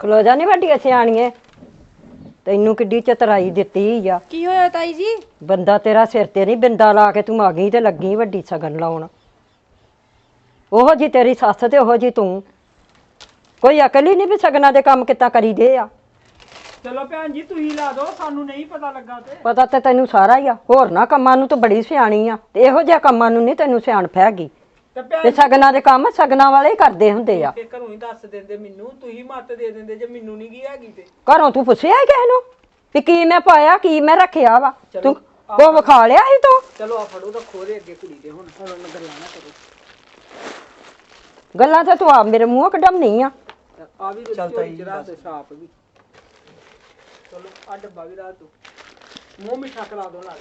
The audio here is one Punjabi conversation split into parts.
ਖਲੋ ਜਾ ਨੀ ਵੱਡੀਆਂ ਸਿਆਣੀਏ ਤੈਨੂੰ ਕਿੱਡੀ ਚਤਰਾਈ ਦਿੱਤੀ ਆ। ਕੀ ਹੋਇਆ ਤਾਈ ਜੀ? ਬੰਦਾ ਤੇਰਾ ਸਿਰ ਤੇ ਨਹੀਂ ਬਿੰਦਾ ਲਾ ਕੇ ਤੂੰ ਆ ਗਈ ਤੇ ਲੱਗੀ ਵੱਡੀ ਸਗਨ ਲਾਉਣ। ਉਹੋ ਜੀ ਤੇਰੀ ਸੱਸ ਤੇ ਉਹੋ ਜੀ ਤੂੰ। ਕੋਈ ਅਕਲ ਹੀ ਨਹੀਂ ਵੀ ਸਗਨਾਂ ਦੇ ਕੰਮ ਕਿੱਦਾਂ ਕਰੀਦੇ ਆ। ਚਲੋ ਭੈਣ ਜੀ ਤੁਸੀਂ ਲਾ ਦਿਓ ਸਾਨੂੰ ਨਹੀਂ ਪਤਾ ਲੱਗਾ ਤੇ। ਪਤਾ ਤੇ ਤੈਨੂੰ ਸਾਰਾ ਹੀ ਆ। ਹੋਰ ਨਾ ਕੰਮਾਂ ਨੂੰ ਤੂੰ ਬੜੀ ਸਿਆਣੀ ਆ। ਤੇ ਇਹੋ ਜਿਹਾ ਕੰਮਾਂ ਨੂੰ ਨਹੀਂ ਤੈਨੂੰ ਸਿਆਣਪ ਹੈਗੀ ਤੇ ਭੈਣ ਤੇ ਸਗਨਾਂ ਦੇ ਕੰਮ ਸਗਨਾਂ ਵਾਲੇ ਹੀ ਕਰਦੇ ਹੁੰਦੇ ਆ। ਤੇ ਘਰੋਂ ਹੀ ਦੱਸ ਦਿੰਦੇ ਮੈਨੂੰ ਤੁਸੀਂ ਮੱਤ ਦੇ ਦਿੰਦੇ ਜੇ ਮੈਨੂੰ ਨਹੀਂ ਗਈ ਹੈਗੀ ਤੇ। ਘਰੋਂ ਤੂੰ ਪੁੱਛਿਆ ਹੀ ਕਿਸੇ ਨੂੰ ਵੀ ਕੀ ਮੈਂ ਪਾਇਆ ਕੀ ਮੈਂ ਰੱਖਿਆ ਵਾ? ਤੂੰ ਉਹ ਵਿਖਾ ਲਿਆ ਸੀ ਤੂੰ? ਚਲੋ ਆ ਫੜੋ ਤਾਂ ਖੋਰੇ ਅੱਗੇ ਕੁੜੀ ਦੇ ਹੁਣ। ਹੁਣ ਉਹਨਾਂ ਗੱਲਾਂ ਨਾ ਕਰੋ। ਗੱਲਾਂ ਤਾਂ ਤੂੰ ਆਪ ਮੇਰੇ ਮੂੰਹੋਂ ਕਢਮਣੀ ਆ। ਆ ਵੀ ਚਲਤਾ ਹੀ ਰਾਤ ਦੇ ਸਾਪ ਵੀ। ਚਲੋ ਆ ਡੱਬਾ ਵੀ ਰਾਤ ਦੋ ਮੂੰਹ ਮਿੱਠਾ ਕਰਾ ਦੋ ਨਾਲ।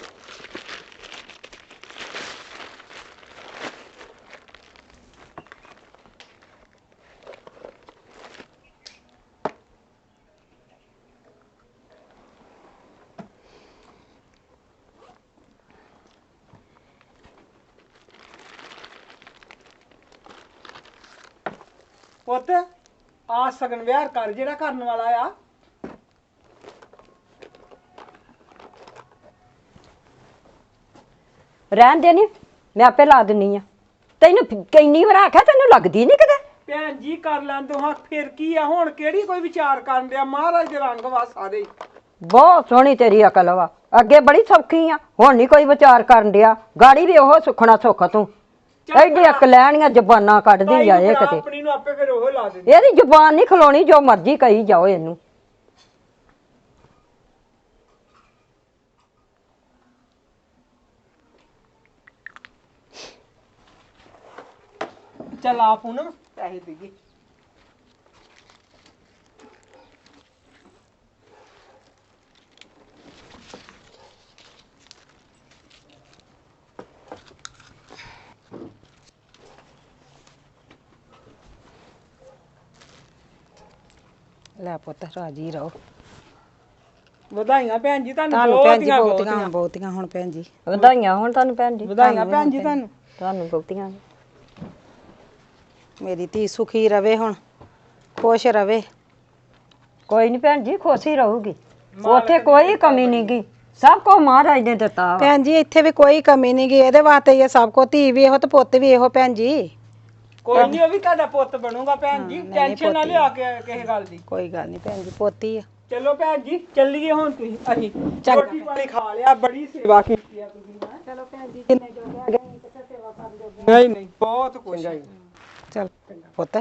ਪੁੱਤ ਆ ਸਗਨ ਵਿਆਹ ਕਰ ਜਿਹੜਾ ਕਰਨ ਵਾਲਾ ਆ। ਰਹਿਣ ਦੇ ਨੀ ਮੈਂ ਆਪੇ ਲਾ ਦਿੰਨੀ ਆ। ਤੈਨੂੰ ਫ- ਕਿੰਨੀ ਵਾਰ ਆਖਿਆ ਤੈਨੂੰ ਲੱਗਦੀ ਨਹੀਂ ਕਿਤੇ? ਭੈਣ ਜੀ ਕਰ ਲੈਂਦੇ ਹਾਂ ਫਿਰ ਕੀ ਆ? ਹੁਣ ਕਿਹੜੀ ਕੋਈ ਵਿਚਾਰ ਕਰਨ ਡਿਆ? ਮਹਾਰਾਜ ਦੇ ਰੰਗ ਵਾ ਸਾਰੇ। ਹੀ। ਬਹੁਤ ਸੋਹਣੀ ਤੇਰੀ ਅਕਲ ਵਾ। ਅੱਗੇ ਬੜੀ ਸੌਖੀ ਆ ਹੁਣ ਨਹੀਂ ਕੋਈ ਵਿਚਾਰ ਕਰਨ ਡਿਆ। ਗਾੜੀ ਵੀ ਉਹ ਸੁਖਣਾ ਸੁੱਖ ਤੂੰ। ਐਡੀ ਅਕ ਲੈਣੀਆਂ ਜ਼ਬਾਨਾਂ ਕੱਢਦੀ ਆ ਇਹ ਕਿਤੇ। ਆਪਣੀ ਨੂੰ ਆਪੇ ਫਿਰ ਉਹ ਲਾ ਦਿੰਦੇ। ਇਹਦੀ ਜ਼ੁਬਾਨ ਨਹੀਂ ਖਲੋਣੀ ਜੋ ਮਰਜ਼ੀ ਕਹੀ ਜਾਓ ਇਹਨੂੰ। ਚੱਲ ਆ ਪੂਨਮ ਪੈਸੇ ਦੇਗੀ ਲੈ ਪੁੱਤ ਰਾਜੀ ਰਹੋ। ਵਧਾਈਆਂ ਭੈਣ ਜੀ ਤੁਹਾਨੂੰ ਤੁਹਾਨੂੰ ਭੈਣ ਜੀ ਬਹੁਤੀਆਂ ਬਹੁਤੀਆਂ। ਬਹੁਤੀਆਂ ਹੁਣ ਭੈਣ ਜੀ। ਵਧਾਈਆਂ ਹੁਣ ਤੁਹਾਨੂੰ ਭੈਣ ਜੀ। ਵਧਾਈਆਂ ਭੈਣ ਜੀ ਤੁਹਾਨੂੰ। ਤੁਹਾਨੂੰ ਬਹੁਤੀਆਂ। ਮੇਰੀ ਧੀ ਸੁਖੀ ਰਵੇ ਹੁਣ ਖੁਸ਼ ਰਵੇ। ਕੋਈ ਨਹੀਂ ਭੈਣ ਜੀ ਖੁਸ਼ ਹੀ ਰਹੂਗੀ ਉੱਥੇ ਕੋਈ ਕਮੀ ਨਹੀਂ ਗੀ ਸਭ ਕੋ ਮਹਾਰਾਜ ਨੇ ਦਿੱਤਾ ਵਾ। ਭੈਣ ਜੀ ਇੱਥੇ ਵੀ ਕੋਈ ਕਮੀ ਨਹੀਂ ਗਈ ਇਹਦੇ ਵਾਸਤੇ ਹੀ ਆ ਸਭ ਕੋ। ਧੀ ਵੀ ਇਹੋ ਤੇ ਪੁੱਤ ਵੀ ਇਹੋ ਭੈਣ ਜੀ। ਕੋਈ ਨਹੀਂ ਉਹ ਵੀ ਤੁਹਾਡਾ ਪੁੱਤ ਬਣੂਗਾ ਭੈਣ ਜੀ ਟੈਨਸ਼ਨ ਨਾ ਲਿਆ ਕੇ ਕਿਸੇ ਗੱਲ ਦੀ। ਕੋਈ ਗੱਲ ਨਹੀਂ ਭੈਣ ਜੀ ਪੋਤੀ ਆ। ਚਲੋ ਭੈਣ ਜੀ ਚੱਲੀਏ ਹੁਣ ਤੁਸੀਂ ਅਸੀਂ। ਰੋਟੀ ਪਾਣੀ ਖਾ ਲਿਆ ਬੜੀ ਸੇਵਾ ਕੀਤੀ ਆ ਤੁਸੀਂ ਹੈਂ। ਚਲੋ ਭੈਣ ਜੀ ਜਿੰਨੇ ਜੋ ਹੈਗੇ ਸੇਵਾ ਕਰ ਜੋ ਨਹੀਂ ਨਹੀਂ ਬਹੁਤ ਕੁਝ ਹੈ ਚਲ ਪੁੱਤ।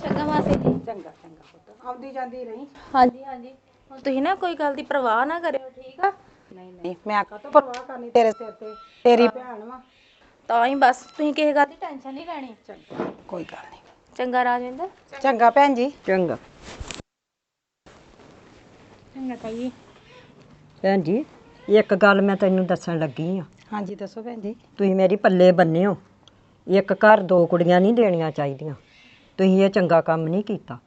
ਚੰਗਾ ਮਾਸੀ ਜੀ। ਚੰਗਾ ਚੰਗਾ ਪੁੱਤ ਆਉਂਦੀ ਜਾਂਦੀ ਰਹੀ। ਹਾਂਜੀ ਹਾਂਜੀ। ਹੁਣ ਤੁਸੀਂ ਨਾ ਕੋਈ ਗੱਲ ਦੀ ਪਰਵਾਹ ਨਾ ਕਰਿਓ ਠੀਕ ਆ? ਨਹੀਂ ਨਹੀਂ। ਮੈਂ ਕਾਹਤੋਂ ਪਰਵਾਹ ਕਰਨੀ ਤੇਰੇ ਸਿਰ ਤੇ? ਤੇਰੀ ਭੈਣ ਵਾ। ਤਾਂ ਹੀ ਬਸ ਤੁਸੀਂ ਕਿਸੇ ਗੱਲ ਦੀ ਟੈਨਸ਼ਨ ਨਹੀਂ ਲੈਣੀ। ਕੋਈ ਗੱਲ ਨਹੀਂ। ਚੰਗਾ ਰਾਜਵਿੰਦਰ। ਚੰਗਾ ਭੈਣ ਜੀ। ਚੰਗਾ। ਚੰਗਾ ਤਾਈ। ਭੈਣ ਜੀ ਇੱਕ ਗੱਲ ਮੈਂ ਤੈਨੂੰ ਦੱਸਣ ਲੱਗੀ ਆ ਹਾਂਜੀ ਦੱਸੋ ਭੈਣ ਜੀ। ਤੁਸੀਂ ਮੇਰੀ ਪੱਲੇ ਬੰਨਿਓ ਇੱਕ ਘਰ ਦੋ ਕੁੜੀਆਂ ਨਹੀਂ ਦੇਣੀਆਂ ਚਾਹੀਦੀਆਂ। ਤੁਸੀਂ ਇਹ ਚੰਗਾ ਕੰਮ ਨਹੀਂ ਕੀਤਾ।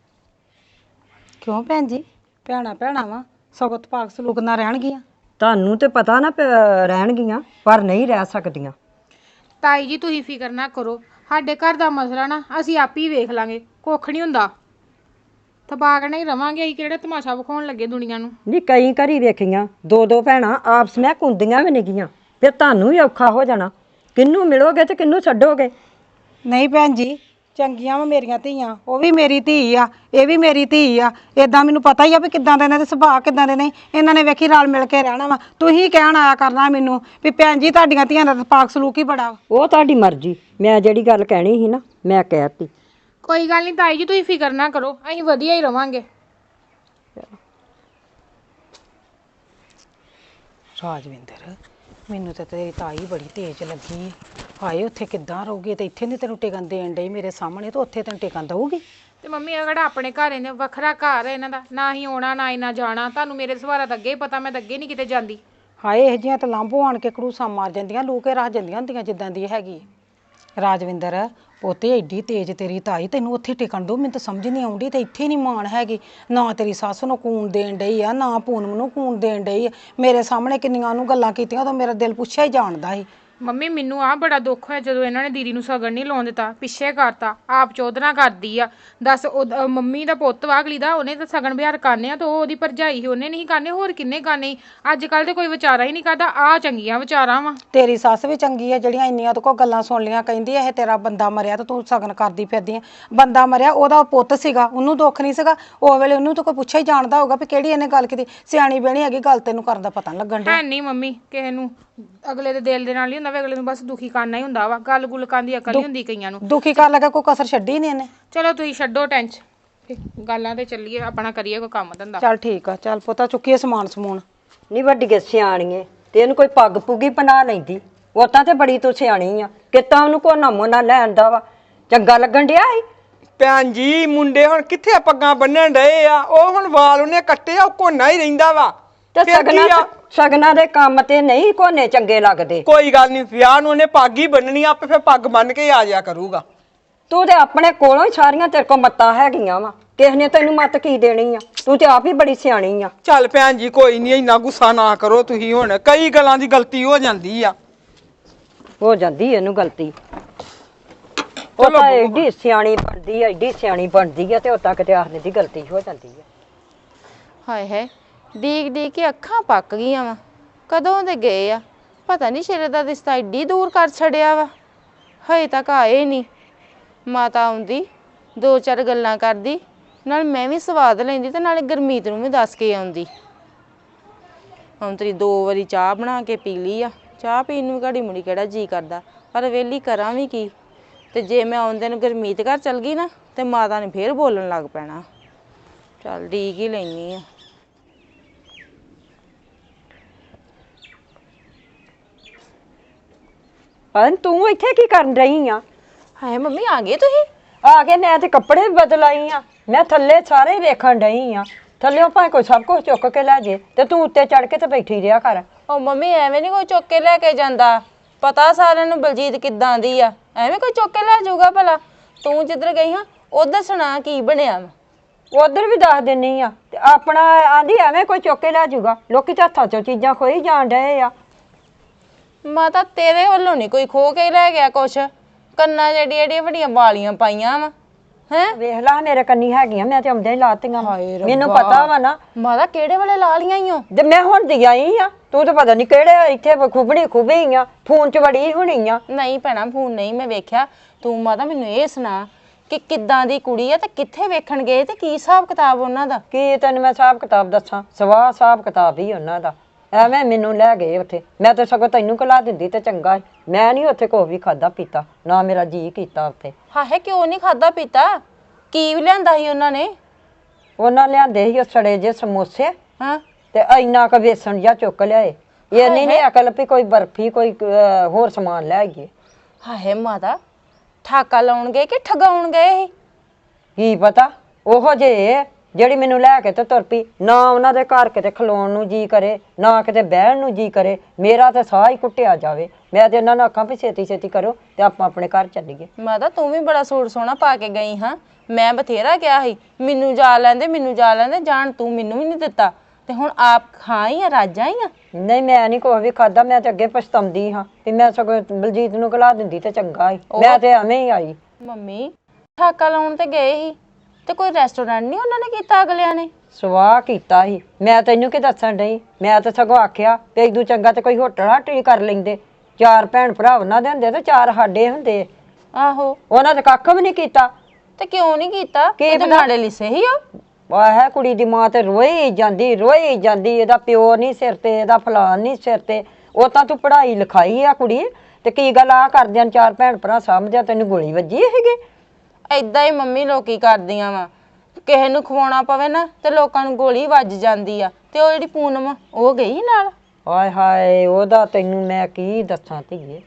ਕਿਉਂ ਭੈਣ ਜੀ? ਭੈਣਾ ਭੈਣਾ ਵਾ ਸਗਤ ਪਾਕ ਸਲੂਕ ਨਾਲ ਰਹਿਣਗੀਆਂ। ਤੁਹਾਨੂੰ ਤੇ ਪਤਾ ਨਾ ਪ- ਰਹਿਣਗੀਆਂ ਪਰ ਨਹੀਂ ਰਹਿ ਸਕਦੀਆਂ। ਤਾਈ ਜੀ ਤੁਸੀਂ ਫਿਕਰ ਨਾ ਕਰੋ। ਸਾਡੇ ਘਰ ਦਾ ਮਸਲਾ ਨਾ ਅਸੀਂ ਆਪ ਹੀ ਵੇਖ ਲਾਂਗੇ। ਕੁੱਖ ਨਹੀਂ ਹੁੰਦਾ। ਤਬਾਕ ਨਹੀਂ ਰਵਾਂਗੇ ਅਸੀਂ ਕਿਹੜੇ ਤਮਾਸ਼ਾ ਵਿਖਾਉਣ ਲੱਗੇ ਦੁਨੀਆ ਨੂੰ? ਨਹੀਂ ਕਈ ਘਰੀ ਵੇਖੀਆਂ। ਦੋ ਦੋ ਭੈਣਾਂ ਆਪਸ ਵਿੱਚ ਕੁੰਦੀਆਂ ਵੀ ਨਿਕੀਆਂ ਫਿਰ ਤੁਹਾਨੂੰ ਵੀ ਔਖਾ ਹੋ ਜਾਣਾ। ਕਿੰਨੂੰ ਮਿਲੋਗੇ ਤੇ ਕਿੰਨੂੰ ਛੱਡੋਗੇ? ਨਹੀਂ ਭੈਣ ਜੀ ਚੰਗੀਆਂ ਵਾ ਮੇਰੀਆਂ ਧੀਆਂ ਉਹ ਵੀ ਮੇਰੀ ਧੀ ਆ ਇਹ ਵੀ ਮੇਰੀ ਧੀ ਆ। ਇਦਾਂ ਮੈਨੂੰ ਪਤਾ ਹੀ ਆ ਵੀ ਕਿੱਦਾਂ ਦੇ ਇਹਨਾਂ ਦੇ ਸੁਭਾਅ ਕਿੱਦਾਂ ਦੇ ਨਹੀਂ। ਇਹਨਾਂ ਨੇ ਵੇਖੀ ਰਲ ਮਿਲ ਕੇ ਰਹਿਣਾ ਵਾ। ਤੁਸੀਂ ਕਹਿਣ ਆਇਆ ਕਰਨਾ ਮੈਨੂੰ ਵੀ ਭੈਣ ਜੀ ਤੁਹਾਡੀਆਂ ਧੀਆਂ ਦਾ ਤਾਂ ਪਾਕ ਸਲੂਕ ਹੀ ਬੜਾ ਵਾ। ਉਹ ਤੁਹਾਡੀ ਮਰਜ਼ੀ। ਮੈਂ ਜਿਹੜੀ ਗੱਲ ਕਹਿਣੀ ਸੀ ਨਾ ਮੈਂ ਕਹਿਤੀ। ਕੋਈ ਗੱਲ ਨਹੀਂ ਤਾਈ ਜੀ ਤੁਸੀਂ ਫਿਕਰ ਨਾ ਕਰੋ। ਅਸੀਂ ਵਧੀਆ ਹੀ ਰਵਾਂਗੇ। ਰਾਜਵਿੰਦਰ ਮੈਨੂੰ ਤਾਂ ਤੇਰੀ ਤਾਈ ਬੜੀ ਤੇਜ਼ ਲੱਗੀ। ਹਾਏ ਉੱਥੇ ਕਿੱਦਾਂ ਰਹੋਗੇ? ਤੇ ਇੱਥੇ ਨਹੀਂ ਤੈਨੂੰ ਟਿਕਣ ਦੇਣ ਡਈ ਮੇਰੇ ਸਾਹਮਣੇ ਤੇ ਉੱਥੇ ਤੈਨੂੰ ਟਿਕਣ ਦਊਗੀ? ਤੇ ਮੰਮੀ ਇਹ ਕਿਹੜਾ ਆਪਣੇ ਘਰ ਇਹਨੇ ਵੱਖਰਾ ਘਰ ਹੈ ਇਹਨਾਂ ਦਾ? ਨਾ ਹੀ ਆਉਣਾ ਨਾ ਇਹਨਾਂ ਜਾਣਾ। ਤੁਹਾਨੂੰ ਮੇਰੇ ਸੁਭਾਅ ਦਾ ਅੱਗੇ ਹੀ ਪਤਾ ਮੈਂ ਤਾਂ ਅੱਗੇ ਨਹੀਂ ਕਿਤੇ ਜਾਂਦੀ। ਹਾਏ ਇਹ ਜੀਆਂ ਤਾਂ ਲਾਂਭੋ ਆਣ ਕੇ ਘੜੂਸਾਂ ਮਾਰ ਜਾਂਦੀਆਂ ਲੂਕੇ ਰੱਖ ਜਾਂਦੀਆਂ ਹੁੰਦੀਆਂ ਜਿੱਦਾਂ ਦੀ ਇਹ ਹੈਗੀ। ਰਾਜਵਿੰਦਰ ਪੋਤੇ, ਐਡੀ ਤੇਜ਼ ਤੇਰੀ ਤਾਈ, ਤੈਨੂੰ ਉੱਥੇ ਟਿਕਣ ਦੋ ਮੈਨੂੰ ਤਾਂ ਸਮਝ ਨਹੀਂ ਆਉਂਦੀ ਤੇ ਇੱਥੇ ਨਹੀਂ ਮਾਣ ਹੈਗੀ। ਨਾ ਤੇਰੀ ਸੱਸ ਨੂੰ ਕੂਣ ਦੇਣ ਡਈ ਆ, ਨਾ ਪੂਨਮ ਨੂੰ ਕੂਣ ਦੇਣ ਡਈ ਆ। ਮੇਰੇ ਸਾਹਮਣੇ ਕਿੰਨੀਆਂ ਨੂੰ ਗੱਲਾਂ ਕੀਤੀਆਂ ਉਦੋਂ ਮੇਰਾ ਦਿਲ ਪੁੱਛਿਆ ਹੀ ਜਾਣਦਾ ਸੀ। ਮੰਮੀ ਮੈਨੂੰ ਆ ਬੜਾ ਦੁੱਖ ਹੋਇਆ ਜਦੋਂ ਇਹਨਾਂ ਨੇ ਦੀਦੀ ਨੂੰ ਸਗਨ ਨਹੀਂ ਲਾਉਣ ਦਿੱਤਾ ਪਿੱਛੇ ਕਰਤਾ ਆਪ ਚੋਦਨਾ ਕਰਦੀ ਆ। ਦੱਸ ਉਹ ਅਹ ਮੰਮੀ ਦਾ ਪੁੱਤ ਵਾ ਅਗਲੀ ਦਾ ਉਹਨੇ ਤਾਂ ਸਗਨ ਵਿਹਾਰ ਕਰਨੇ ਆ ਤੇ ਉਹ ਉਹਦੀ ਭਰਜਾਈ ਸੀ ਉਹਨੇ ਨਹੀਂ ਕਰਨੇ ਹੋਰ ਕਿੰਨੇ ਕਰਨੇ ਸੀ? ਅੱਜ ਕੱਲ ਤੇ ਕੋਈ ਵਿਚਾਰਾ ਹੀ ਨਹੀਂ ਕਰਦਾ ਆ ਚੰਗੀਆਂ ਵਿਚਾਰਾਂ ਵਾ। ਤੇਰੀ ਸੱਸ ਵੀ ਚੰਗੀ ਹੈ ਜਿਹੜੀਆਂ ਇੰਨੀਆਂ ਤੋਂ ਕੋ ਗੱਲਾਂ ਸੁਣ ਲੀਆਂ ਕਹਿੰਦੀ ਇਹ ਤੇਰਾ ਬੰਦਾ ਮਰਿਆ ਤੇ ਤੂੰ ਸਗਨ ਕਰਦੀ ਫਿਰਦੀ ਹੈ ਬੰਦਾ ਮਰਿਆ ਉਹਦਾ ਪੁੱਤ ਸੀਗਾ ਉਹਨੂੰ ਦੁੱਖ ਨਹੀਂ ਸੀਗਾ ਉਹ ਵੇਲੇ ਉਹਨੂੰ ਤਾਂ ਕੋਈ ਪੁੱਛਿਆ ਹੀ ਜਾਣਦਾ ਹੋਊਗਾ ਵੀ ਕਿਹੜੀ ਇਹਨੇ ਗੱਲ ਕੀਤੀ। ਸਿਆਣੀ ਬਹਿਣੀ ਹੈਗੀ ਗੱਲ ਤੈਨੂੰ ਕਰਨ ਦਾ ਪਤਾ ਨਹੀਂ ਲੱਗਣ ਡਿਆ। ਹੈ ਨਹੀਂ ਮੰਮੀ ਕਿਸੇ ਨੂੰ ਅਗਲੇ ਦੇ ਦਿਲ ਦੇ ਨਾਲ ਹੀ ਹੁੰਦਾ। ਵਾ ਅਗਲੇ ਨੂੰ ਬਸ ਦੁਖੀ ਕਰਨਾ ਹੀ ਹੁੰਦਾ ਵਾ ਗੱਲ ਗੁੱਲ ਕਰਨ ਦੀ ਅਕਲ ਨਹੀਂ ਹੁੰਦੀ ਕਈਆਂ ਨੂੰ। ਦੁਖੀ ਕਰ ਲਗਾ ਕੋਈ ਕਸਰ ਛੱਡੀ ਨਹੀਂ ਇਹਨੇ? ਚਲੋ ਤੁਸੀਂ ਛੱਡੋ ਟੈਨਸ਼ਨ ਗੱਲਾਂ ਤੇ ਚੱਲੀਏ ਆਪਣਾ ਕਰੀਏ ਕੋਈ ਕੰਮ ਧੰਦਾ। ਚੱਲ ਠੀਕ ਆ ਚੱਲ ਪੁੱਤਾ ਚੁੱਕੀਏ ਸਮਾਨ ਸਮੂਨ। ਨਹੀਂ ਵੱਡੀਏ ਸਿਆਣੀਏ ਤੇ ਇਹਨੂੰ ਕੋਈ ਪੱਗ ਪੁੱਗੀ ਬਣਾ ਲੈਂਦੀ। ਉਹ ਤਾਂ ਤੇ ਬੜੀ ਤੂੰ ਸਿਆਣੀ ਆ ਕਿਤਾ ਉਹਨੂੰ ਕੋ ਨਾ ਮੋਨਾ ਲੈਣ ਦਾ ਵਾ? ਚੰਗਾ ਲੱਗਣ ਡਿਆ ਸੀ? ਭੈਣ ਜੀ ਮੁੰਡੇ ਹੁਣ ਕਿੱਥੇ ਪੱਗਾਂ ਬੰਨਣ ਡਏ ਆ? ਉਹ ਹੁਣ ਵਾਲ ਉਹਨੇ ਕੱਟੇ ਆ ਉਹ ਕੋਨਾ ਹੀ ਰਹਿੰਦਾ ਵਾ। ਤੇ ਫਿਰ ਕੀ ਸਗਨਾ ਆ? ਸਗਨਾ ਦੇ ਕੰਮ ਤੇ ਨਹੀਂ ਕੋਨੇ ਚੰਗੇ ਲੱਗਦੇ। ਕੋਈ ਗੱਲ ਨਹੀਂ ਵਿਆਹ ਨੂੰ ਉਹਨੇ ਪੱਗ ਹੀ ਬੰਨਣੀ ਆ, ਆਪੇ ਫਿਰ ਪੱਗ ਬੰਨ ਕੇ ਹੀ ਆ ਜਾਇਆ ਕਰੂਗਾ। ਤੂੰ ਤੇ ਆਪਣੇ ਕੋਲੋਂ ਹੀ ਸਾਰੀਆਂ ਤੇਰੇ ਕੋਲ ਮੱਤਾਂ ਹੈਗੀਆਂ ਵਾ। ਕਿਸ ਨੇ ਤੈਨੂੰ ਮੱਤ ਕੀ ਦੇਣੀ ਆ? ਤੂੰ ਤੇ ਆਪ ਹੀ ਬੜੀ ਸਿਆਣੀ ਆ। ਚੱਲ ਭੈਣ ਜੀ ਕੋਈ ਨਹੀਂ ਇੰਨਾ ਗੁੱਸਾ ਨਾ ਕਰੋ ਤੁਸੀਂ ਹੁਣ। ਕਈ ਗੱਲਾਂ ਦੀ ਗਲਤੀ ਹੋ ਜਾਂਦੀ ਆ। ਹੋ ਜਾਂਦੀ ਇਹਨੂੰ ਗਲਤੀ। ਉਹ ਚਲੋ ਤਾਂ। ਐਡੀ ਸਿਆਣੀ ਬਣਦੀ ਆ ਐਡੀ ਸਿਆਣੀ ਬਣਦੀ ਆ ਤੇ ਉਹ ਤੱਕ ਤੇ ਆਖਨੇ ਦੀ ਗਲਤੀ ਹੋ ਜਾਂਦੀ ਆ। ਹਾਏ ਹਾਏ ਡੀਕ ਡੀਕ ਕੇ ਅੱਖਾਂ ਪੱਕ ਗਈਆਂ ਵਾ। ਕਦੋਂ ਦੇ ਗਏ ਆ? ਪਤਾ ਨਹੀਂ ਸ਼ੇਰੇ ਦਾ ਰਿਸ਼ਤਾ ਏਡੀ ਦੂਰ ਕਰ ਛੜਿਆ ਵਾ। ਹਜੇ ਤੱਕ ਆਏ ਨਹੀਂ ਮਾਤਾ ਆਉਂਦੀ, ਦੋ ਚਾਰ ਗੱਲਾਂ ਕਰਦੀ, ਨਾਲ ਮੈਂ ਵੀ ਸਵਾਦ ਲੈਂਦੀ ਤੇ ਨਾਲੇ ਗਰਮੀਤ ਨੂੰ ਵੀ ਦੱਸ ਕੇ ਆਉਂਦੀ। ਹੁਣ ਤੇਰੀ ਦੋ ਵਾਰੀ ਚਾਹ ਬਣਾ ਕੇ ਪੀ ਲਈ ਆ। ਚਾਹ ਪੀਣ ਨੂੰ ਘੜੀ ਮੁੜੀ ਕਿਹੜਾ ਜੀ ਕਰਦਾ? ਪਰ ਵੇਲੀ ਕਰਾਂ ਵੀ ਕੀ? ਤੇ ਜੇ ਮੈਂ ਆਉਂਦੇ ਨੂੰ ਗਰਮੀਤ ਘਰ ਚਲ ਗਈ ਨਾ, ਤੇ ਮਾਤਾ ਨੇ ਫੇਰ ਬੋਲਣ ਲੱਗ ਪੈਣਾ। ਚੱਲ ਡੀਕ ਹੀ ਲੈਣੀ ਆ। ਹਾਂ ਤੂੰ ਇੱਥੇ ਕੀ ਕਰਨ ਰਹੀ ਆ? ਹਾਏ ਮੰਮੀ ਆ ਗਏ ਤੁਸੀਂ? ਆ ਕੇ ਮੈਂ ਤੇ ਕੱਪੜੇ ਬਦਲਾਈ ਆ। ਮੈਂ ਥੱਲੇ ਸਾਰੇ ਵੇਖਣ ਡਈ ਆ। ਥੱਲਿਓਂ ਭਾਵੇਂ ਕੋਈ ਸਭ ਕੁਝ ਚੁੱਕ ਕੇ ਲੈ ਜੇ ਤੇ ਤੂੰ ਉੱਤੇ ਚੜ ਕੇ ਤੇ ਬੈਠੀ ਰਿਹਾ ਕਰ। ਉਹ ਮੰਮੀ ਐਵੇਂ ਨਹੀਂ ਕੋਈ ਚੁੱਕ ਕੇ ਲੈ ਕੇ ਜਾਂਦਾ। ਪਤਾ ਸਾਰਿਆਂ ਨੂੰ ਬਲਜੀਤ ਕਿੱਦਾਂ ਦੀ ਆ। ਐਵੇਂ ਕੋਈ ਚੁੱਕ ਕੇ ਲੈ ਜਾਊਗਾ ਭਲਾ? ਤੂੰ ਜਿੱਧਰ ਗਈ ਹਾਂ ਉਧਰ ਸੁਣਾ ਕੀ ਬਣਿਆ ਵਾ। ਉਧਰ ਵੀ ਦੱਸ ਦਿੰਨੀ ਆ। ਤੇ ਆਪਣਾ ਆਂਦੀ ਐਵੇਂ ਕੋਈ ਚੁੱਕ ਕੇ ਲੈ ਜਾਊਗਾ। ਲੋਕੀ ਤਾਂ ਹੱਥਾਂ ਚੋਂ ਚੀਜ਼ਾਂ ਖੋਈ ਜਾਣ ਡਏ ਆ। ਮਾਤਾ ਤੇਰੇ ਵੱਲੋਂ ਨਹੀਂ ਕੋਈ ਖੋ ਕੇ ਲੈ ਗਿਆ ਕੁਛ? ਕੰਨਾਂ ਜਿਹੜੀਆਂ ਜਿਹੜੀਆਂ ਵੱਡੀਆਂ ਵਾਲੀਆਂ ਪਾਈਆਂ ਵਾ। ਹੈ? ਵੇਖ ਲਾ ਮੇਰੇ ਕੰਨੀ ਹੈਗੀਆਂ ਮੈਂ ਤੇ ਆਉਂਦੇ ਹੀ ਲਾਤੀਆਂ ਵਾਂ। ਹਾਏ ਰੱਬਾ। ਮੈਨੂੰ ਪਤਾ ਵਾ ਨਾ। ਮਾਤਾ ਕਿਹੜੇ ਵੇਲੇ ਲਾ ਲੀਆਂ ਈਓ ਤੇ ਮੈਂ ਹੁਣ ਦੀ ਆਈ ਆ ਤੂੰ ਤਾਂ ਪਤਾ ਨਹੀਂ ਕਿਹੜੇ ਇੱਥੇ ਖੁਬੜੀ ਖੁਬੀ ਆ ਫੋਨ 'ਚ ਵੜੀ ਹੋਣੀ ਆ ਨਹੀਂ ਭੈਣਾ ਫੋਨ ਨਹੀਂ ਮੈਂ ਵੇਖਿਆ। ਤੂੰ ਮਾਤਾ ਮੈਨੂੰ ਇਹ ਸੁਣਾ ਕਿ ਕਿੱਦਾਂ ਦੀ ਕੁੜੀ ਆ ਤੇ ਕਿੱਥੇ ਵੇਖਣ ਗਏ ਤੇ ਕੀ ਹਿਸਾਬ ਕਿਤਾਬ ਉਹਨਾਂ ਦਾ? ਕੀ ਤੈਨੂੰ ਮੈਂ ਹਿਸਾਬ ਕਿਤਾਬ ਦੱਸਾਂ? ਸਵਾਹ ਹਿਸਾਬ ਕਿਤਾਬ ਹੀ ਉਹਨਾਂ ਦਾ। ਐਵੇਂ ਮੈਨੂੰ ਲੈ ਗਏ ਉੱਥੇ। ਮੈਂ ਤਾਂ ਸਗੋਂ ਤੈਨੂੰ ਕਲਾ ਦਿੰਦੀ ਤੇ ਚੰਗਾ ਸੀ। ਮੈਂ ਨਹੀਂ ਉੱਥੇ ਕੋਈ ਵੀ ਖਾਦਾ ਪੀਤਾ ਨਾ ਮੇਰਾ ਜੀ ਕੀਤਾ ਉੱਥੇ। ਹਾਏ ਕਿਉਂ ਨਹੀਂ ਖਾਦਾ ਪੀਤਾ? ਕੀ ਲਿਆਂਦਾ ਸੀ ਉਹਨਾਂ ਨੇ? ਉਹਨਾਂ ਲਿਆਂਦੇ ਸੀ ਉਹ ਸੜੇ ਜੇ ਸਮੋਸੇ ਹਾਂ। ਤੇ ਇੰਨਾ ਕ ਵੇਸਣ ਜਾਂ ਚੁੱਕ ਲਿਆਏ। ਇਹ ਨਹੀਂ ਨੇ ਅਕਲ ਵੀ ਕੋਈ ਬਰਫੀ ਕੋਈ ਅਹ, ਹੋਰ ਸਮਾਨ ਲੈ ਆਈਏ। ਹਾਏ ਮਾਤਾ ਠਾਕਾ ਲਾਉਣ ਗਏ ਕਿ ਠਗਾਉਣ ਗਏ ਸੀ? ਕੀ ਪਤਾ? ਉਹੋ ਜੇ ਜਿਹੜੀ ਮੈਨੂੰ ਲੈ ਕੇ ਤੇ ਤੁਰ ਪਈ ਨਾ ਉਹਨਾਂ ਦੇ ਘਰ ਕਿਤੇ ਖਲੋਣ ਨੂੰ ਜੀ ਕਰੇ ਨਾ ਕਿਤੇ ਬਹਿਣ ਨੂੰ ਜੀ ਕਰੇ ਮੇਰਾ ਤੇ ਸਾਹ ਹੀ ਕੁੱਟਿਆ ਜਾਵੇ। ਮੈਂ ਤੇ ਉਹਨਾਂ ਨੂੰ ਆਖਾਂ ਵੀ ਛੇਤੀ ਛੇਤੀ ਕਰੋ ਤੇ ਆਪਾਂ ਆਪਣੇ ਘਰ ਚੱਲੀਏ। ਮਾਤਾ ਤੂੰ ਵੀ ਬੜਾ ਸੂਟ ਸੋਹਣਾ ਪਾ ਕੇ ਗਈ ਹਾਂ। ਮੈਂ ਬਥੇਰਾ ਕਿਹਾ ਸੀ ਮੈਨੂੰ ਜਾ ਲੈਂਦੇ ਮੈਨੂੰ ਜਾ ਲੈਂਦੇ ਜਾਣ ਤੂੰ ਮੈਨੂੰ ਵੀ ਨਹੀਂ ਦਿੱਤਾ। ਤੇ ਹੁਣ ਆਪ ਖਾਈ ਆ ਰਾਜਾ ਹੀ ਆ? ਨਹੀਂ ਮੈਂ ਨਹੀਂ ਕੋਈ ਵੀ ਖਾਦਾ ਮੈਂ ਤੇ ਅੱਗੇ ਪਛਤਾਉਂਦੀ ਹਾਂ ਵੀ ਮੈਂ ਸਗੋਂ ਬਲਜੀਤ ਨੂੰ ਕਲਾ ਦਿੰਦੀ ਤੇ ਚੰਗਾ ਸੀ। ਮੈਂ ਤੇ ਐਵੇਂ ਹੀ ਆਈ। ਮੰਮੀ ਠਾਕਾ ਲਾਉਣ ਤੇ ਗਏ ਸੀ। ਤੇ ਕੋਈ ਰੈਸਟੋਰੈਂਟ ਨਹੀਂ ਉਹਨਾਂ ਨੇ ਕੀਤਾ ਅਗਲਿਆਂ ਨੇ? ਸਵਾਹ ਕੀਤਾ ਸੀ। ਮੈਂ ਤੈਨੂੰ ਕੀ ਦੱਸਣ ਡਈ? ਮੈਂ ਤਾਂ ਸਗੋਂ ਆਖਿਆ ਵੀ ਇਦੂ ਚੰਗਾ ਤੇ ਕੋਈ ਹੋਟਲ ਹਾਟਲੀ ਕਰ ਲੈਂਦੇ। ਚਾਰ ਭੈਣ ਭਰਾ ਉਹਨਾਂ ਦੇ ਹੁੰਦੇ ਤੇ ਚਾਰ ਸਾਡੇ ਹੁੰਦੇ। ਆਹੋ। ਉਹਨਾਂ ਤੇ ਕੱਖ ਵੀ ਨਹੀਂ ਕੀਤਾ। ਤੇ ਕਿਉਂ ਨਹੀਂ ਕੀਤਾ? ਕੀ ਤੇ ਪਤਾ? ਮਾੜੇ ਲਿਸੇ ਹੀ ਉਹ। ਵਾਹ ਕੁੜੀ ਦੀ ਮਾਂ ਤੇ ਰੋਈ ਜਾਂਦੀ ਰੋਈ ਜਾਂਦੀ ਇਹਦਾ ਪਿਓ ਨਹੀਂ ਸਿਰ ਤੇ ਇਹਦਾ ਫਲਾਨ ਨਹੀਂ ਸਿਰ ਤੇ। ਉਹ ਤਾਂ ਤੂੰ ਪੜ੍ਹਾਈ ਲਿਖਾਈ ਆ ਕੁੜੀ ਤੇ ਕੀ ਗੱਲ ਆ? ਕਰਦਿਆਂ ਨੂੰ ਚਾਰ ਭੈਣ ਭਰਾ ਸਾਹਮਣੇ ਤੈਨੂੰ ਗੋਲੀ ਵੱਜੀ ਹੈਗੀ। ਐਦਾਂ ਹੀ ਮੰਮੀ ਲੋਕੀ ਕਰਦੀਆਂ ਵਾ। ਕਿਸੇ ਨੂੰ ਖਵਾਉਣਾ ਪਵੇ ਨਾ ਤੇ ਲੋਕਾਂ ਨੂੰ ਗੋਲੀ ਵੱਜ ਜਾਂਦੀ ਆ। ਤੇ ਉਹ ਜਿਹੜੀ ਪੂਨਮ ਉਹ ਗਈ ਨਾਲ? ਹਾਏ ਹਾਏ ਉਹਦਾ ਤੈਨੂੰ ਮੈਂ ਕੀ ਦੱਸਾਂ ਧੀਏ?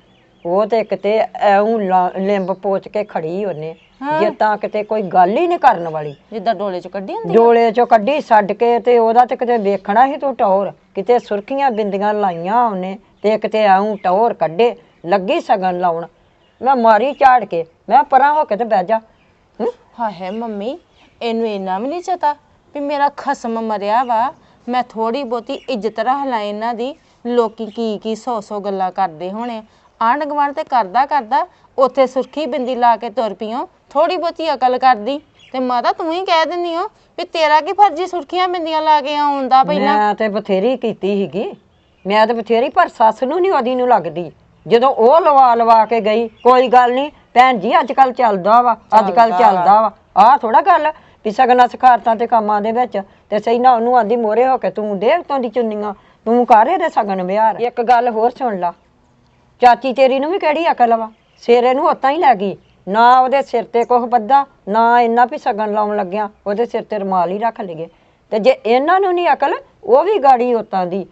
ਉਹ ਤੇ ਕਿਤੇ ਐਉਂ ਲਾ- ਲਿੰਬ ਪੋਚ ਕੇ ਖੜੀ ਉਹਨੇ। ਜੇ ਤਾਂ ਕਿਤੇ ਕੋਈ ਗੱਲ ਹੀ ਨਹੀਂ ਕਰਨ ਵਾਲੀ। ਜਿੱਦਾਂ ਡੋਲੇ ਚ ਕੱਢੀ ਹੁੰਦੀ ਡੋਲੇ ਚੋਂ ਕੱਢੀ ਛੱਡ ਕੇ ਤੇ ਉਹਦਾ ਤੇ ਕਿਤੇ ਵੇਖਣਾ ਸੀ ਤੂੰ ਟੌਰ। ਕਿਤੇ ਸੁਰਖੀਆਂ ਬਿੰਦੀਆਂ ਲਾਈਆਂ ਉਹਨੇ ਤੇ ਕਿਤੇ ਐਉਂ ਟੌਰ ਕੱਢੇ। ਲੱਗੀ ਸਗਨ ਲਾਉਣ। ਮੈਂ ਮਾਰੀ ਝਾੜ ਕੇ। ਮੈਂ ਪਰਾਂ ਹੋ ਕੇ ਤੇ ਬਹਿ ਜਾ। ਹੂੰ? ਹਾਏ ਮੰਮੀ ਇਹਨੂੰ ਇੰਨਾ ਵੀ ਨਹੀਂ ਚਤਾ ਵੀ ਮੇਰਾ ਖਸਮ ਮਰਿਆ ਵਾ। ਮੈਂ ਥੋੜੀ ਬਹੁਤੀ ਇੱਜ਼ਤ ਰੱਖ ਲਾਂ ਇਹਨਾਂ ਦੀ। ਲੋਕੀ ਕੀ ਕੀ ਸੌ ਸੌ ਗੱਲਾਂ ਕਰਦੇ ਹੋਣੇ। ਆਂਢ ਗੁਆਂਢ ਤੇ ਕਰਦਾ ਕਰਦਾ ਉੱਥੇ ਸੁਰਖੀ ਬਿੰਦੀ ਲਾ ਕੇ ਤੁਰ ਪਈਓ। ਥੋੜੀ ਬਹੁਤੀ ਅਕਲ ਕਰਦੀ। ਤੇ ਮਾਤਾ ਤੂੰ ਹੀ ਕਹਿ ਦਿੰਦੀ ਹੋ ਵੀ ਤੇਰਾ ਕੀ ਫਰਜ਼ੀ ਸੁਰਖੀਆਂ ਬਿੰਦੀਆਂ ਲਾ ਕੇ ਆਉਂਦਾ ਪਹਿਲਾਂ? ਮੈਂ ਤੇ ਬਥੇਰੀ ਕੀਤੀ ਸੀਗੀ। ਮੈਂ ਤੇ ਬਥੇਰੀ ਪਰ ਸੱਸ ਨੂੰ ਨਹੀਂ ਉਹਦੀ ਨੂੰ ਲੱਗਦੀ। ਜਦੋਂ ਉਹ ਲਵਾ ਲਵਾ ਕੇ ਗਈ ਕੋਈ ਗੱਲ ਨਹੀਂ ਭੈਣ ਜੀ ਅੱਜ ਕੱਲ ਚੱਲਦਾ ਵਾ ਅੱਜ ਕੱਲ ਚੱਲਦਾ ਵਾ। ਆਹ ਥੋੜਾ ਗੱਲ ਵੀ ਸਗਨਾ ਸਖਾਰਤਾਂ ਤੇ ਕੰਮਾਂ ਦੇ ਵਿੱਚ ਤੇ ਸਹੀ ਨਾ ਉਹਨੂੰ ਆਂਦੀ ਮੋਰੇ ਹੋ ਕੇ ਤੂੰ ਦੇ ਉਤੋਂ ਦੀ ਚੁੰਨੀਆਂ ਤੂੰ ਕਰ ਇਹਦੇ ਸਗਨ ਵਿਹਾਰ। ਇੱਕ ਗੱਲ ਹੋਰ ਸੁਣ ਲਾ। ਚਾਚੀ ਤੇਰੀ ਨੂੰ ਵੀ ਕਿਹੜੀ ਅਕਲ ਵਾ? ਸਿਰੇ ਨੂੰ ਉਤਾਂ ਹੀ ਲੈ ਗਈ। ਨਾ ਉਹਦੇ ਸਿਰ ਤੇ ਕੁਝ ਬੱਧਾ ਨਾ ਇੰਨਾ ਵੀ ਸਗਨ ਲਾਉਣ ਲੱਗਿਆ ਉਹਦੇ ਸਿਰ ਤੇ ਰਮਾਲ ਹੀ ਰੱਖ ਲਈਏ। ਤੇ ਜੇ ਇਹਨਾਂ ਨੂੰ ਨਹੀਂ ਅਕਲ ਉਹ ਵੀ ਗਾੜੀ ਉਤਾਂ ਦੀ।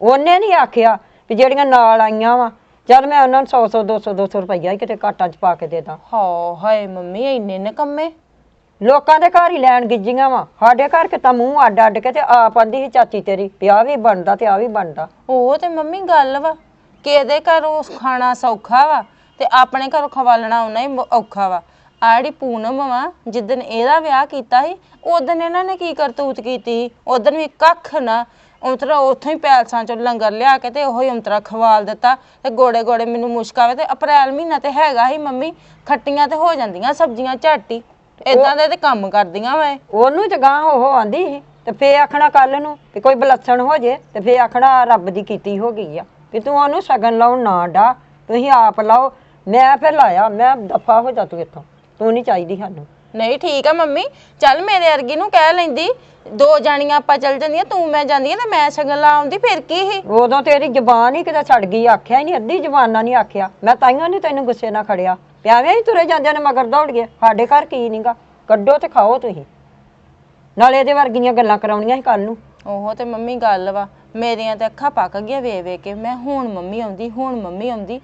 ਉਹਨੇ ਨਹੀਂ ਆਖਿਆ ਵੀ ਜਿਹੜੀਆਂ ਨਾਲ ਆਈਆਂ ਵਾ ਜਦ ਮੈਂ ਉਹਨਾਂ ਨੂੰ 100 100 200 200 ਰੁਪਈਆ ਹੀ ਕਿਤੇ ਕਾਟਾਂ 'ਚ ਪਾ ਕੇ ਦੇ ਦਾਂ। ਹਾ ਹਾਏ ਮੰਮੀ ਇੰਨੇ ਨਕੰਮੇ ਲੋਕਾਂ ਦੇ ਘਰ ਹੀ ਲੈਣ ਗਿੱਜੀਆਂ ਵਾ। ਸਾਡੇ ਘਰ ਕਿਤਾ ਮੂੰਹ ਅੱਡ ਅੱਡ ਕੇ ਤੇ ਆਪ ਆਂਦੀ ਸੀ ਚਾਚੀ ਤੇਰੀ ਵੀ ਆਹ ਵੀ ਬਣਦਾ ਤੇ ਆ ਵੀ ਬਣਦਾ। ਉਹ ਤੇ ਮੰਮੀ ਗੱਲ ਵਾ ਕਿਹਦੇ ਘਰ ਖਾਣਾ ਸੌਖਾ ਵਾ ਤੇ ਆਪਣੇ ਘਰੋਂ ਖਵਾਲਣਾ ਉਹਨਾਂ ਹੀ ਔਖਾ ਵਾ। ਆ ਜਿਹੜੀ ਪੂਨਮ ਵਾ ਜਿੱਦਨ ਇਹਦਾ ਵਿਆਹ ਕੀਤਾ ਸੀ ਉਦੋਂ ਇਹਨਾਂ ਨੇ ਕੀ ਕਰਤੂਤ ਕੀਤੀ ਉਦੋਂ ਵੀ ਕੱਖ ਨਾ ਉਤਰਾ ਉੱਥੋਂ ਹੀ ਪੈਲਸਾਂ ਚੋਂ ਲੰਗਰ ਲਿਆ ਕੇ ਤੇ ਉਹੀ ਉਤਰਾ ਖਵਾਲ ਦਿੱਤਾ ਤੇ ਗੋੜੇ ਗੋੜੇ ਮੈਨੂੰ ਮੁਸ਼ਕ ਆਵੇ ਤੇ ਅਪ੍ਰੈਲ ਮਹੀਨਾ ਤੇ ਹੈਗਾ ਹੀ ਮੰਮੀ, ਖੱਟੀਆਂ ਤੇ ਹੋ ਜਾਂਦੀਆਂ ਸਬਜ਼ੀਆਂ ਝਾਟੀ ਇਦਾਂ ਦੇ ਤੇ ਕੰਮ ਕਰਦੀਆਂ ਵਾ ਇਹ। ਉਹਨੂੰ ਤੇ ਗਾਂ ਉਹ ਆਂਦੀ ਸੀ ਤੇ ਫੇ ਆਖਣਾ ਕੱਲ ਨੂੰ ਵੀ ਕੋਈ ਬਲੱਛਣ ਹੋ ਜੇ ਤੇ ਫੇ ਆਖਣਾ ਰੱਬ ਦੀ ਕੀਤੀ ਹੋ ਗਈ ਆ ਵੀ ਤੂੰ ਉਹਨੂੰ ਸਗਨ ਲਾਉਣ ਨਾ ਡਾ, ਤੁਸੀਂ ਆਪ ਲਾਓ, ਮੈਂ ਫਿਰ ਲਾਇਆ, ਮੈਂ ਦਫਾ ਹੋ ਜਾ ਤੂੰ ਇੱਥੋਂ, ਤੂੰ ਨਹੀਂ ਚਾਹੀਦੀ ਸਾਨੂੰ ਨਹੀਂ ਠੀਕ ਆ ਮੰਮੀ। ਚੱਲ ਮੇਰੇ ਅਰਗੀ ਨੂੰ ਕਹਿ ਲੈਂਦੀ ਦੋ ਜਾਣੀਆਂ ਆਪਾਂ ਚੱਲ ਜਾਂਦੀਆਂ ਤੂੰ ਮੈਂ ਜਾਂਦੀਆਂ ਤੇ ਮੈਂ ਸ਼ਗਨ ਲਾ ਆਉਂਦੀ ਫਿਰ ਕੀ ਸੀ? ਉਦੋਂ ਤੇਰੀ ਜ਼ਬਾਨ ਹੀ ਕਿਤੇ ਛੜ ਗਈ ਆਖਿਆ ਹੀ ਨਹੀਂ ਅੱਧੀ ਜ਼ਬਾਨਾਂ ਨਹੀਂ ਆਖਿਆ। ਮੈਂ ਤਾਈਆਂ ਨਹੀਂ ਤੈਨੂੰ ਗੁੱਸੇ ਨਾਲ ਖੜਿਆ। ਪਿਆਵੇਂ ਹੀ ਤੁਰੇ ਜਾਂਦੇ ਨੇ ਮਗਰ ਦੌੜ ਗਏ। ਸਾਡੇ ਘਰ ਕੀ ਨਹੀਂਗਾ ਕੱਢੋ ਤੇ ਖਾਓ ਤੁਸੀਂ। ਨਾਲੇ ਇਹਦੇ ਵਰਗੀਆਂ ਗੱਲਾਂ ਕਰਾਉਣੀਆਂ ਸੀ ਕੱਲ ਨੂੰ। ਉਹ ਤੇ ਮੰਮੀ ਗੱਲ ਵਾ। ਮੇਰੀਆਂ ਤੇ ਅੱਖਾਂ ਪੱਕ ਗਈਆਂ ਵੇ ਵੇ ਕੇ। ਮੈਂ ਹੁਣ ਮੰਮੀ ਆਉਂਦੀ ਹੁਣ ਮੰਮੀ ਆਉਂਦੀ।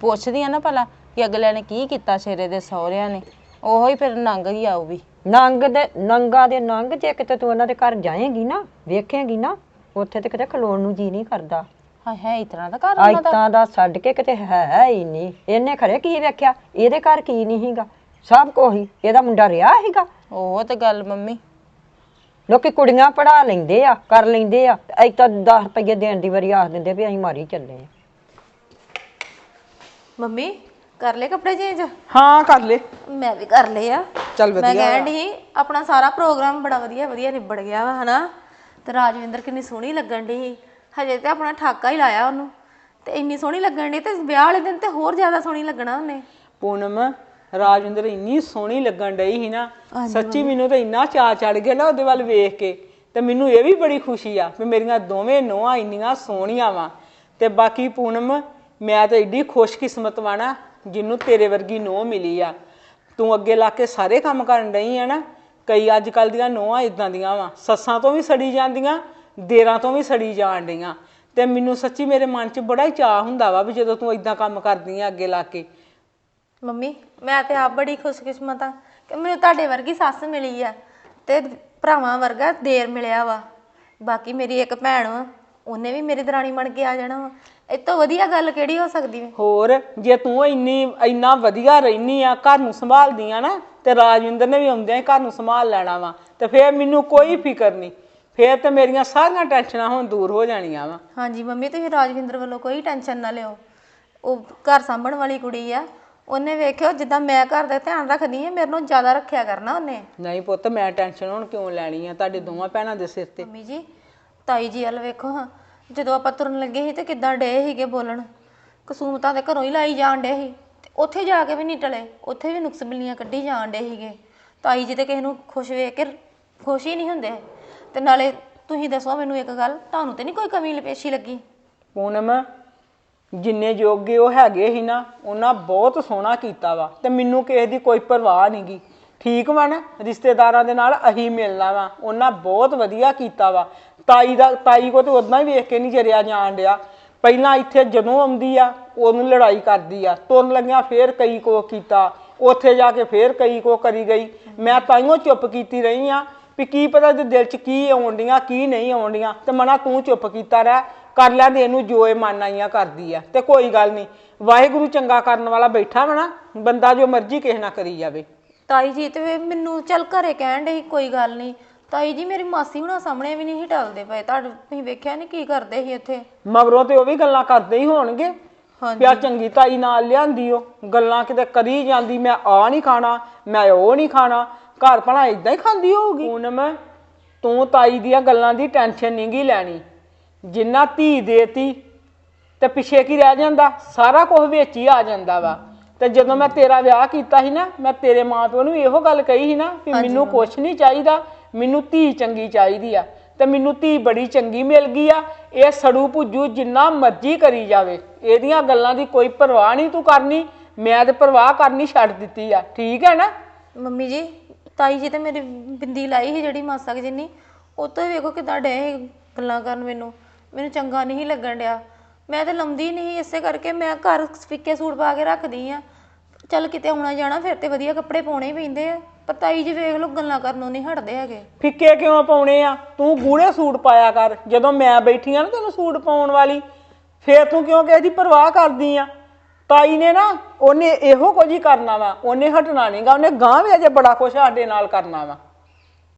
ਪੁੱਛਦੀ ਆ ਨਾ ਭਲਾ ਕਿ ਅਗਲੇ ਨੇ ਕੀ ਕੀਤਾ ਸ਼ੇਰੇ ਦੇ ਸਹੁਰਿਆਂ ਨੇ। ਉਹੋ ਹੀ ਫਿਰ ਨੰਗ ਗਈ ਆਉ ਵੀ। ਨੰਗ ਦੇ ਨੰਗਾ ਦੇ ਨੰਗ ਜੇ ਕਿਤੇ ਤੂੰ ਉਹਨਾਂ ਦੇ ਘਰ ਜਾਏਂਗੀ ਨਾ ਵੇਖੇਂਗੀ ਨਾ ਉੱਥੇ ਤੇ ਕਿਤੇ ਖਲੋਣ ਨੂੰ ਜੀ ਨਹੀਂ ਕਰਦਾ। ਹਾਏ ਹੈ ਇਤਨਾ ਦਾ ਘਰ ਉਹਨਾਂ ਦਾ? ਆਇਤਾਂ ਦਾ ਛੱਡ ਕੇ ਕਿਤੇ ਹੈ ਹੀ ਨਹੀਂ। ਇਹਨੇ ਖਰੇ ਕੀ ਵੇਖਿਆ? ਇਹਦੇ ਘਰ ਕੀ ਨਹੀਂ ਸੀਗਾ? ਸਭ ਕੋਈ ਇਹਦਾ ਮੁੰਡਾ ਰਿਹਾ ਸੀਗਾ? ਉਹ ਤੇ ਗੱਲ ਮੰਮੀ। ਲੋਕੀ ਕੁੜੀਆਂ ਪੜਾ ਲੈਂਦੇ ਆ ਕਰ ਲੈਂਦੇ ਆ। ਐ ਤਾਂ 10 ਰੁਪਏ ਦੇਣ ਦੀ ਵਾਰੀ ਆਖ ਦਿੰਦੇ ਵੀ ਅਸੀਂ ਮਾਰੀ ਚੱਲੇ ਆ। ਮੰਮੀ ਕਰ ਲਏ ਕੱਪੜੇ ਚੇਂਜ ਹਾਂ ਕਰ ਲੈ ਮੈਂ ਵੀ ਕਰ ਲਏ ਆ। ਚੱਲ ਮੈਂ ਵਧੀਆ ਕਹਿਣ ਡਈ ਆਪਣਾ ਸਾਰਾ ਪ੍ਰੋਗਰਾਮ ਬੜਾ ਵਧੀਆ ਵਧੀਆ ਨਿਬੜ ਗਿਆ ਵਾ ਹਨਾ? ਤੇ ਰਾਜਵਿੰਦਰ ਕਿੰਨੀ ਸੋਹਣੀ ਲੱਗਣ ਡਈ ਹਜੇ ਤੇ ਆਪਣਾ ਠਾਕਾ ਹੀ ਲਾਇਆ ਉਹਨੂੰ। ਤੇ ਇੰਨੀ ਸੋਹਣੀ ਲੱਗਣ ਡਈ ਤੇ ਵਿਆਹ ਵਾਲੇ ਦਿਨ ਤੇ ਹੋਰ ਜ਼ਿਆਦਾ ਸੋਹਣੀ ਲੱਗਣਾ ਉਹਨੇ। ਪੂਨਮ ਰਾਜਵਿੰਦਰ ਇੰਨੀ ਸੋਹਣੀ ਲੱਗਣ ਡਈ ਸੀ ਨਾ ਸੱਚੀ ਮੈਨੂੰ ਤਾਂ ਇੰਨਾ ਚਾਅ ਚੜ ਗਿਆ ਨਾ ਉਹਦੇ ਵੱਲ ਵੇਖ ਕੇ। ਤੇ ਮੈਨੂੰ ਇਹ ਵੀ ਬੜੀ ਖੁਸ਼ੀ ਆ ਵੀ ਮੇਰੀਆਂ ਦੋਵੇਂ ਨੋਹਾਂ ਇੰਨੀਆਂ ਸੋਹਣੀਆਂ ਵਾ। ਤੇ ਬਾਕੀ ਪੂਨਮ ਮੈਂ ਤਾਂ ਏਡੀ ਖੁਸ਼ਕਿਸਮਤ ਵਾਂ ਨਾ ਜਿਹਨੂੰ ਤੇਰੇ ਵਰਗੀ ਨੋਹ ਮਿਲੀ ਆ। ਤੂੰ ਅੱਗੇ ਲਾ ਕੇ ਸਾਰੇ ਕੰਮ ਕਰਨ ਡਈ ਆ ਨਾ। ਕਈ ਅੱਜ ਕੱਲ ਦੀਆਂ ਨੋਹਾਂ ਇਦਾਂ ਦੀਆਂ ਵਾ। ਸੱਸਾਂ ਤੋਂ ਵੀ ਸੜੀ ਜਾਂਦੀਆਂ, ਦੇਰਾਂ ਤੋਂ ਵੀ ਸੜੀ ਜਾਣ ਡਈਆਂ। ਤੇ ਮੈਨੂੰ ਸੱਚੀ ਮੇਰੇ ਮਨ 'ਚ ਬੜਾ ਹੀ ਚਾਹ ਹੁੰਦਾ ਵਾ ਵੀ ਜਦੋਂ ਤੂੰ ਇਦਾਂ ਕੰਮ ਕਰਦੀ ਆ ਅੱਗੇ ਲਾ ਕੇ। ਮੰਮੀ, ਮੈਂ ਤੇ ਆਪ ਬੜੀ ਖੁਸ਼ਕਿਸਮਤ ਆ ਕਿ ਮੈਨੂੰ ਤੁਹਾਡੇ ਵਰਗੀ ਸੱਸ ਮਿਲੀ ਆ ਤੇ ਭਰਾਵਾਂ ਵਰਗਾ ਦੇਰ ਮਿਲਿਆ ਵਾ। ਬਾਕੀ ਮੇਰੀ ਇੱਕ ਭੈਣ ਵਾ। ਉਹਨੇ ਵੀ ਮੇਰੀ ਦਰਾਣੀ ਬਣ ਕੇ ਆ ਜਾਣਾ ਵਾ। ਇਹ ਤੋਂ ਵਧੀਆ ਗੱਲ ਕਿਹੜੀ ਹੋ ਸਕਦੀ ਵੇ ਹੋਰ ਜੇ ਤੂੰ ਇੰਨੀ ਇੰਨਾ ਵਧੀਆ ਰਹਿਨੀ ਆ ਘਰ ਨੂੰ ਸੰਭਾਲਦੀ ਆ ਨਾ ਤੇ ਰਾਜਵਿੰਦਰ ਨੇ ਵੀ ਆਉਂਦਿਆਂ ਹੀ ਘਰ ਨੂੰ ਸੰਭਾਲ ਲੈਣਾ ਵਾ ਤੇ ਫੇਰ ਮੈਨੂੰ ਕੋਈ ਫਿਕਰ ਨਹੀਂ। ਫੇਰ ਤੇ ਮੇਰੀਆਂ ਸਾਰੀਆਂ ਟੈਨਸ਼ਨਾਂ ਹੁਣ ਦੂਰ ਹੋ ਜਾਣੀਆਂ ਵਾ। ਹਾਂਜੀ ਮੰਮੀ ਤੁਸੀਂ ਰਾਜਵਿੰਦਰ ਵੱਲੋਂ ਕੋਈ ਟੈਨਸ਼ਨ ਨਾ ਲਿਓ। ਉਹ ਘਰ ਸਾਂਭਣ ਵਾਲੀ ਕੁੜੀ ਆ। ਉਹਨੇ ਵੇਖਿਓ ਜਿੱਦਾਂ ਮੈਂ ਘਰ ਦਾ ਧਿਆਨ ਰੱਖਦੀ ਆ ਮੇਰੇ ਨਾਲੋਂ ਜ਼ਿਆਦਾ ਰੱਖਿਆ ਕਰਨਾ ਉਹਨੇ। ਨਹੀਂ ਪੁੱਤ ਮੈਂ ਟੈਨਸ਼ਨ ਹੁਣ ਕਿਉਂ ਲੈਣੀ ਆ? ਤੁਹਾਡੇ ਦੋਵਾਂ ਭੈਣਾਂ ਦੇ ਸਿਰ ਤੇ। ਮੰਮੀ ਜੀ ਤਾਈ ਜੀ ਵੱਲ ਵੇਖੋ, ਹਾਂ। ਜਦੋਂ ਆਪਾਂ ਤੁਰਨ ਲੱਗੇ ਸੀ ਤੇ ਕਿੱਦਾਂ ਡੇ ਸੀਗੇ ਬੋਲਣ। ਕਸੂਮਤਾਂ ਦੇ ਘਰੋਂ ਹੀ ਲਾਈ ਜਾਣ ਡੇ ਸੀ। ਤੇ ਉੱਥੇ ਜਾ ਕੇ ਵੀ ਨਹੀਂ ਟਲੇ। ਉੱਥੇ ਵੀ ਨੁਕਸ ਬਿੱਲੀਆਂ ਕੱਢੀ ਜਾਣ ਡੇ ਸੀਗੇ। ਤਾਈ ਜੀ ਤੇ ਕਿਸੇ ਨੂੰ ਖੁਸ਼ ਵੇਖ ਕੇ ਖੁਸ਼ ਹੀ ਨਹੀਂ ਹੁੰਦੇ। ਤੇ ਨਾਲੇ ਤੁਸੀਂ ਦੱਸੋ ਮੈਨੂੰ ਇੱਕ ਗੱਲ, ਤੁਹਾਨੂੰ ਤੇ ਨਹੀਂ ਕੋਈ ਕਮੀ ਲਪੇਸ਼ੀ ਲੱਗੀ? ਪੂਨਮ, ਜਿੰਨੇ ਜੋਗੇ ਉਹ ਹੈਗੇ ਸੀ ਨਾ, ਉਹਨਾਂ ਬਹੁਤ ਸੋਹਣਾ ਕੀਤਾ ਵਾ। ਤੇ ਮੈਨੂੰ ਕਿਸੇ ਦੀ ਕੋਈ ਪਰਵਾਹ ਨਹੀਂਗੀ ਠੀਕ ਵਾ ਨਾ, ਰਿਸ਼ਤੇਦਾਰਾਂ ਦੇ ਨਾਲ ਅਹੀ ਮਿਲਣਾ ਵਾ। ਉਹਨਾਂ ਬਹੁਤ ਵਧੀਆ ਕੀਤਾ ਵਾ। ਤਾਈ ਦਾ ਤਾਈ ਕੋ ਤੇ ਉਦਾਂ ਹੀ ਵੇਖ ਕੇ ਨਹੀਂ ਜਰਿਆ ਜਾਣ ਡਿਆ। ਪਹਿਲਾਂ ਇੱਥੇ ਜਦੋਂ ਆਉਂਦੀ ਆ, ਉਹਨੂੰ ਲੜਾਈ ਕਰਦੀ ਆ। ਤੁਰਨ ਲੱਗਿਆ ਫੇਰ ਕਈ ਕੋ ਕੀਤਾ। ਉੱਥੇ ਜਾ ਕੇ ਫੇਰ ਕਈ ਕੋ ਕਰੀ ਗਈ। ਮੈਂ ਤਾਈਓ ਚੁੱਪ ਕੀਤੀ ਰਹੀ ਆ ਵੀ ਕੀ ਪਤਾ ਤੇ ਦਿਲ 'ਚ ਕੀ ਆਉਂਦੀਆਂ ਕੀ ਨਹੀਂ ਆਉਂਦੀਆਂ ਤੇ ਮਨਾ ਤੂੰ ਚੁੱਪ ਕੀਤਾ ਰਹਿ। ਕਰ ਲੈਂਦੇ ਇਹਨੂੰ ਜੋ ਇਹ ਮਨ ਆਈਆਂ ਕਰਦੀ ਆ। ਤੇ ਕੋਈ ਗੱਲ ਨਹੀਂ। ਵਾਹਿਗੁਰੂ ਚੰਗਾ ਕਰਨ ਵਾਲਾ ਬੈਠਾ ਵਾ ਨਾ, ਬੰਦਾ ਜੋ ਮਰਜ਼ੀ ਕਿਸੇ ਨਾ ਕਰੀ ਜਾਵੇ। ਤਾਈ ਜੀ, ਤੇ ਫਿਰ ਮੈਨੂੰ ਚੱਲ ਘਰੇ ਕਹਿਣ ਡੇ ਕੋਈ ਗੱਲ ਨਹੀਂ। ਤਾਈ ਜੀ ਮੇਰੀ ਮਾਸੀ ਹੁਣਾਂ ਸਾਹਮਣੇ ਵੀ ਨਹੀਂ ਟਲਦੇ ਪਏ। ਤੁਹਾਡੇ ਤੁਸੀਂ ਵੇਖਿਆ ਨਹੀਂ ਕੀ ਕਰਦੇ ਸੀ ਇੱਥੇ? ਮਗਰੋਂ ਤੇ ਉਹ ਵੀ ਗੱਲਾਂ ਕਰਦੇ ਹੀ ਹੋਣਗੇ। ਹਾਂਜੀ। ਪਿਆ ਚੰਗੀ ਤਾਈ ਨਾਲ ਲਿਆਂਦੀ ਉਹ। ਗੱਲਾਂ ਕਿਤੇ ਕਰੀ ਜਾਂਦੀ ਮੈਂ ਆ ਨਹੀਂ ਖਾਣਾ ਮੈਂ ਉਹ ਨਹੀਂ ਖਾਣਾ। ਘਰ ਭਲਾ ਇਦਾਂ ਹੀ ਖਾਂਦੀ ਹੋਊਗੀ। ਹੁਣ ਮੈਂ ਤੂੰ ਤਾਈ ਦੀਆਂ ਗੱਲਾਂ ਦੀ ਟੈਨਸ਼ਨ ਨਹੀਂ ਗੀ ਲੈਣੀ। ਜਿੰਨਾ ਧੀ ਦੇਤੀ ਤੇ ਪਿੱਛੇ ਕੀ ਰਹਿ ਜਾਂਦਾ? ਸਾਰਾ ਕੁਝ ਵਿੱਚ ਹੀ ਆ ਜਾਂਦਾ ਵਾ। ਤੇ ਜਦੋਂ ਮੈਂ ਤੇਰਾ ਵਿਆਹ ਕੀਤਾ ਸੀ ਨਾ ਮੈਂ ਤੇਰੇ ਮਾਪਿਓ ਨੂੰ ਇਹੋ ਗੱਲ ਕਹੀ ਸੀ ਨਾ ਵੀ ਮੈਨੂੰ ਕੁਛ ਨਹੀਂ ਚਾਹੀਦਾ। ਮੈਨੂੰ ਧੀ ਚੰਗੀ ਚਾਹੀਦੀ ਆ ਤੇ ਮੈਨੂੰ ਧੀ ਬੜੀ ਚੰਗੀ ਮਿਲ ਗਈ ਆ। ਇਹ ਸੜੂ ਭੁੱਜੂ ਜਿੰਨਾ ਮਰਜ਼ੀ ਕਰੀ ਜਾਵੇ। ਇਹਦੀਆਂ ਗੱਲਾਂ ਦੀ ਕੋਈ ਪਰਵਾਹ ਨਹੀਂ ਤੂੰ ਕਰਨੀ। ਮੈਂ ਤੇ ਪਰਵਾਹ ਕਰਨੀ ਛੱਡ ਦਿੱਤੀ ਆ। ਠੀਕ ਹੈ ਨਾ? ਮੰਮੀ ਜੀ, ਤਾਈ ਜੀ ਤੇ ਮੇਰੀ ਬਿੰਦੀ ਲਾਈ ਸੀ ਜਿਹੜੀ ਮਾਸਾ ਕੁ ਜਿੰਨੀ। ਉਹ ਤੋਂ ਹੀ ਵੇਖੋ ਕਿਦਾਂ ਡੇ ਗੱਲਾਂ ਕਰਨ ਮੈਨੂੰ। ਮੈਨੂੰ ਚੰਗਾ ਨਹੀਂ ਲੱਗਣ ਡਿਆ। ਮੈਂ ਤੇ ਲੰਮਦੀ ਨਹੀਂ ਇਸੇ ਕਰਕੇ ਮੈਂ ਘਰ ਫਿੱਕੇ ਸੂਟ ਪਾ ਕੇ ਰੱਖਦੀ ਆ। ਚੱਲ ਕਿਤੇ ਆਉਣਾ ਜਾਣਾ, ਫਿਰ ਤੇ ਵਧੀਆ ਕੱਪੜੇ ਪਾਉਣੇ ਹੀ ਪੈਂਦੇ ਆ। ਪਰ ਤਾਈ ਜੀ ਵੇਖ ਲੋ ਗੱਲਾਂ ਕਰਨੋਂ ਨਹੀਂ ਹਟਦੇ ਹੈਗੇ। ਫਿੱਕੇ ਕਿਉਂ ਪਾਉਣੇ ਆ? ਤੂੰ ਗੂੜੇ ਸੂਟ ਪਾਇਆ ਕਰ। ਜਦੋਂ ਮੈਂ ਬੈਠੀ ਆ ਨਾ ਤੈਨੂੰ ਸੂਟ ਪਾਉਣ ਵਾਲੀ, ਫੇਰ ਤੂੰ ਕਿਉਂ ਕਿਸੇ ਦੀ ਪਰਵਾਹ ਕਰਦੀ ਆ? ਤਾਈ ਨੇ ਨਾ ਉਹਨੇ ਇਹੋ ਕੁਝ ਹੀ ਕਰਨਾ ਵਾ। ਉਹਨੇ ਹਟਣਾ ਨਹੀਂਗਾ ਉਹਨੇ ਗਾਂ ਵੀ ਅਜੇ ਬੜਾ ਕੁਛ ਸਾਡੇ ਨਾਲ ਕਰਨਾ ਵਾ।